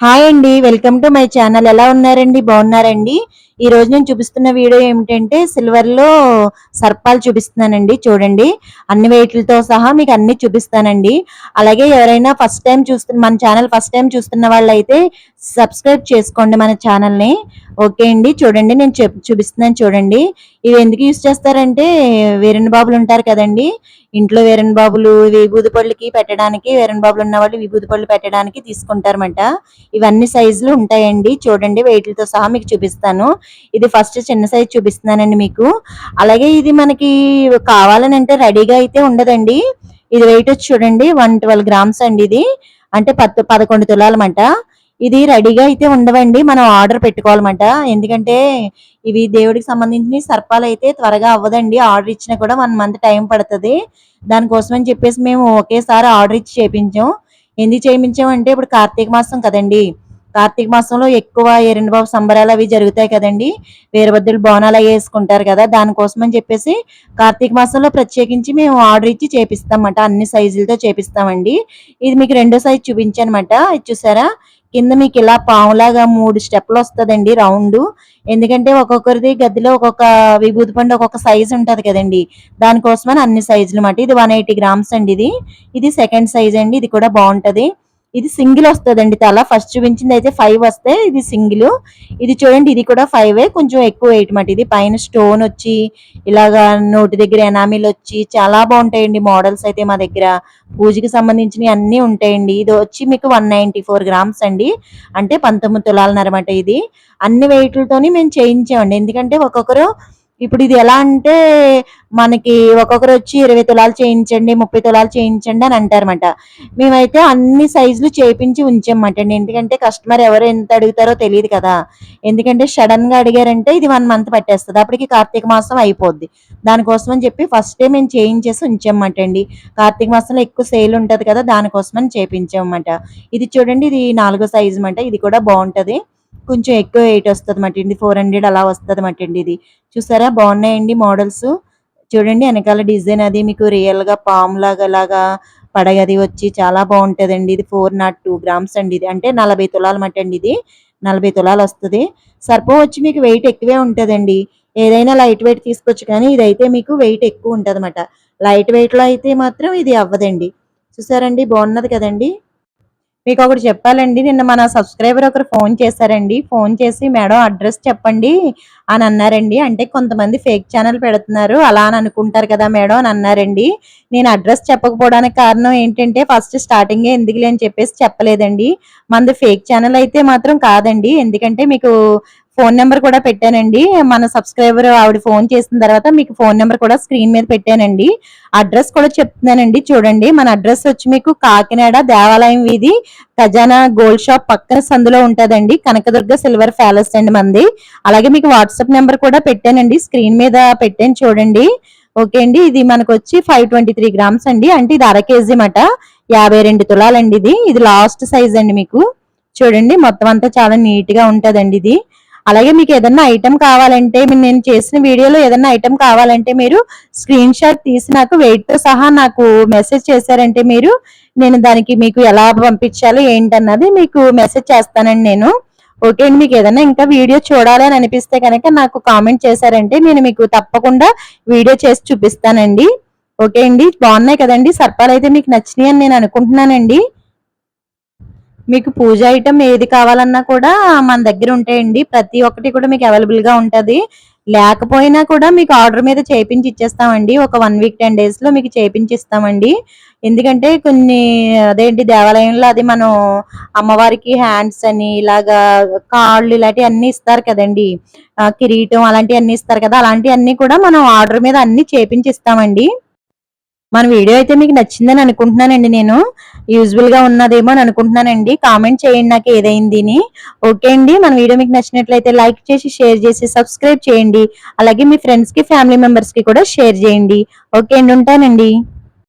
Hi అండి welcome to my channel. ఎలా ఉన్నారండి? బాగున్నారండి? ఈ రోజు నేను చూపిస్తున్న వీడియో ఏమిటంటే సిల్వర్లో సర్పాలు చూపిస్తున్నానండి చూడండి. అన్ని వెయిట్లతో సహా మీకు అన్ని చూపిస్తానండి. అలాగే ఎవరైనా ఫస్ట్ టైం చూస్తున్న మన ఛానల్ ఫస్ట్ టైం చూస్తున్న వాళ్ళైతే సబ్స్క్రైబ్ చేసుకోండి మన ఛానల్ని. ఓకే అండి. చూడండి నేను చూపిస్తున్నాను చూడండి. ఇవి ఎందుకు యూస్ చేస్తారంటే వీరన్ బాబులు ఉంటారు కదండి. ఇంట్లో వీరన్ బాబులు విభూది పళ్ళుకి పెట్టడానికి వీరన్ బాబులు ఉన్న వాళ్ళు విభూది పళ్ళు పెట్టడానికి తీసుకుంటారన్నమాట. ఇవన్నీ సైజులు ఉంటాయండి. చూడండి వెయిట్లతో సహా మీకు చూపిస్తాను. ఇది ఫస్ట్ చిన్న సైజ్ చూపిస్తున్నానండి మీకు. అలాగే ఇది మనకి కావాలని అంటే రెడీగా అయితే ఉండదండి. ఇది వెయిట్ వచ్చి చూడండి వన్ ట్వెల్వ్ గ్రామ్స్ అండి ఇది. అంటే పత్ పదకొండు తులాలన్నమాట ఇది రెడీగా అయితే ఉండవండి. మనం ఆర్డర్ పెట్టుకోవాలన్నమాట. ఎందుకంటే ఇవి దేవుడికి సంబంధించిన సర్పాలు అయితే త్వరగా అవ్వదండి. ఆర్డర్ ఇచ్చినా కూడా వన్ మంత్ టైం పడుతుంది. దానికోసం అని చెప్పేసి మేము ఒకేసారి ఆర్డర్ ఇచ్చి చేపించాం. ఎందుకు చేయించామంటే ఇప్పుడు కార్తీక మాసం కదండి. కార్తీక మాసంలో ఎక్కువ బాబు సంబరాలు అవి జరుగుతాయి కదండి. వీరభద్రులు బోనాలు అవి వేసుకుంటారు కదా. దానికోసం అని చెప్పేసి కార్తీక మాసంలో ప్రత్యేకించి మేము ఆర్డర్ ఇచ్చి చేపిస్తామన్నమాట. అన్ని సైజులతో చేపిస్తామండి. ఇది మీకు రెండో సైజ్ చూపించానమాట ఇది చూసారా? కింద మీకు ఇలా పావులాగా మూడు స్టెప్లు వస్తుందండి రౌండ్. ఎందుకంటే ఒక్కొక్కరిది గదిలో ఒక్కొక్క విభూతి పండు ఒక్కొక్క సైజు ఉంటుంది కదండి. దానికోసమని అన్ని సైజులు మాట. ఇది వన్ ఎయిటీ గ్రామ్స్ అండి ఇది. ఇది సెకండ్ సైజ్ అండి. ఇది కూడా బాగుంటది. ఇది సింగిల్ వస్తుందండి తల. ఫస్ట్ చూపించింది అయితే ఫైవ్ వస్తే ఇది సింగిల్. ఇది చూడండి ఇది కూడా ఫైవ్ కొంచెం ఎక్కువ వెయిట్ మాట ఇది. పైన స్టోన్ వచ్చి ఇలాగా నోటి దగ్గర ఎనామిల్ వచ్చి చాలా బాగుంటాయండి మోడల్స్ అయితే మా దగ్గర. పూజకి సంబంధించినవి అన్నీ ఉంటాయండి. ఇది వచ్చి మీకు వన్ నైంటీ ఫోర్ గ్రామ్స్ అండి. అంటే పంతొమ్మిది తులాలన్నమాట ఇది. అన్ని వెయిట్లతోని మేము చేయించామండి. ఎందుకంటే ఒక్కొక్కరు ఇప్పుడు ఇది ఎలా అంటే మనకి ఒక్కొక్కరు వచ్చి ఇరవై తులాలు చేయించండి ముప్పై తులాలు చేయించండి అని అంటారన్నమాట. మేమైతే అన్ని సైజులు చేయించి ఉంచామన్నమాట అండి. ఎందుకంటే కస్టమర్ ఎవరు ఎంత అడుగుతారో తెలియదు కదా. ఎందుకంటే సడన్గా అడిగారంటే ఇది వన్ మంత్ పట్టేస్తుంది. అప్పటికి కార్తీక మాసం అయిపోద్ది. దానికోసం అని చెప్పి ఫస్ట్ డే మేము చేయించేసి ఉంచామన్నమాట అండి. కార్తీక మాసంలో ఎక్కువ సేల్ ఉంటది కదా దానికోసం అని చేయించామన్నమాట ఇది చూడండి ఇది నాలుగో సైజు అన్నమాట. ఇది కూడా బాగుంటది. కొంచెం ఎక్కువ వెయిట్ వస్తుంది మాట అండి. ఫోర్ హండ్రెడ్ అలా వస్తుంది మాట అండి ఇది. చూసారా? బాగున్నాయండి మోడల్స్ చూడండి వెనకాల డిజైన్ అది మీకు రియల్గా పామ్ లాగా లాగా పడగది వచ్చి చాలా బాగుంటుందండి. ఇది ఫోర్ నాట్ టూ గ్రామ్స్ అండి ఇది. అంటే నలభై తులాలు మాట అండి ఇది. నలభై తులాలు వస్తుంది. సర్పం వచ్చి మీకు వెయిట్ ఎక్కువే ఉంటుందండి. ఏదైనా లైట్ వెయిట్ తీసుకోవచ్చు కానీ ఇదైతే మీకు వెయిట్ ఎక్కువ ఉంటుంది లైట్ వెయిట్లో అయితే మాత్రం ఇది అవ్వదండి. చూసారండి? బాగున్నది కదండి? మీకు ఒకటి చెప్పాలండి నిన్న మన సబ్స్క్రైబర్ ఒకరు ఫోన్ చేశారండి. ఫోన్ చేసి మేడం అడ్రస్ చెప్పండి అని అన్నారండి. అంటే కొంతమంది ఫేక్ ఛానల్ పెడుతున్నారు. అలా అని అనుకుంటారు కదా మేడం అని అన్నారండి. నేను అడ్రస్ చెప్పకపోవడానికి కారణం ఏంటంటే ఫస్ట్ స్టార్టింగే ఎందుకులే అని చెప్పేసి చెప్పలేదండి. మనది ఫేక్ ఛానల్ అయితే మాత్రం కాదండి. ఎందుకంటే మీకు ఫోన్ నెంబర్ కూడా పెట్టానండి. మన సబ్స్క్రైబర్ ఆవిడ ఫోన్ చేసిన తర్వాత మీకు ఫోన్ నెంబర్ కూడా స్క్రీన్ మీద పెట్టానండి. అడ్రస్ కూడా చెప్తున్నానండి. చూడండి మన అడ్రస్ వచ్చి మీకు కాకినాడ దేవాలయం వీధి ఖజానా గోల్డ్ షాప్ పక్కన సందులో ఉంటుందండి. కనకదుర్గ సిల్వర్ ప్యాలెస్ అండి మంది అలాగే మీకు వాట్సాప్ నెంబర్ కూడా పెట్టానండి. స్క్రీన్ మీద పెట్టాను చూడండి. ఓకే అండి ఇది మనకు వచ్చి ఫైవ్ ట్వంటీ త్రీ గ్రామ్స్ అండి. అంటే ఇది అర కేజీ మాట యాభై రెండు తులాలండి ఇది. ఇది లాస్ట్ సైజ్ అండి మీకు. చూడండి మొత్తం అంతా చాలా నీట్గా ఉంటుందండి ఇది. అలాగే మీకు ఏదన్నా ఐటమ్ కావాలంటే నేను చేసిన వీడియోలో ఏదన్నా ఐటమ్ కావాలంటే మీరు స్క్రీన్ షాట్ తీసి నాకు వెయిట్తో సహా నాకు మెసేజ్ చేశారంటే మీరు నేను దానికి మీకు ఎలా పంపించాలో ఏంటన్నది మీకు మెసేజ్ చేస్తానండి నేను. ఓకే అండి మీకు ఏదైనా ఇంకా వీడియో చూడాలి అని అనిపిస్తే కనుక నాకు కామెంట్ చేశారంటే నేను మీకు తప్పకుండా వీడియో చేసి చూపిస్తానండి. ఓకే అండి బాగున్నాయి కదండి సర్పాలు అయితే మీకు నచ్చినాయి అని నేను అనుకుంటున్నానండి. మీకు పూజ ఐటమ్ ఏది కావాలన్నా కూడా మన దగ్గర ఉంటాయండి. ప్రతి ఒక్కటి కూడా మీకు అవైలబుల్గా ఉంటది. లేకపోయినా కూడా మీకు ఆర్డర్ మీద చేపించి ఇచ్చేస్తామండి. ఒక వన్ వీక్ టెన్ డేస్లో మీకు చేపించి ఇస్తామండి. ఎందుకంటే కొన్ని అదేంటి దేవాలయంలో అది మనం అమ్మవారికి హ్యాండ్స్ అని ఇలాగా కాళ్ళు ఇలాంటివి అన్ని ఇస్తారు కదండి. కిరీటం అలాంటివి అన్ని ఇస్తారు కదా. అలాంటివన్నీ కూడా మనం ఆర్డర్ మీద అన్ని చేపించి ఇస్తామండి. మన వీడియో అయితే మీకు నచ్చిందని అనుకుంటున్నానండి నేను. యూజ్ఫుల్గా ఉన్నదేమో అని అనుకుంటున్నానండి. కామెంట్ చేయండి నాకు ఏదైంది ఓకే అండి. మన వీడియో మీకు నచ్చినట్లయితే లైక్ చేసి షేర్ చేసి సబ్స్క్రైబ్ చేయండి. అలాగే మీ ఫ్రెండ్స్కి ఫ్యామిలీ మెంబర్స్కి కూడా షేర్ చేయండి. ఓకే అండి. ఉంటానండి.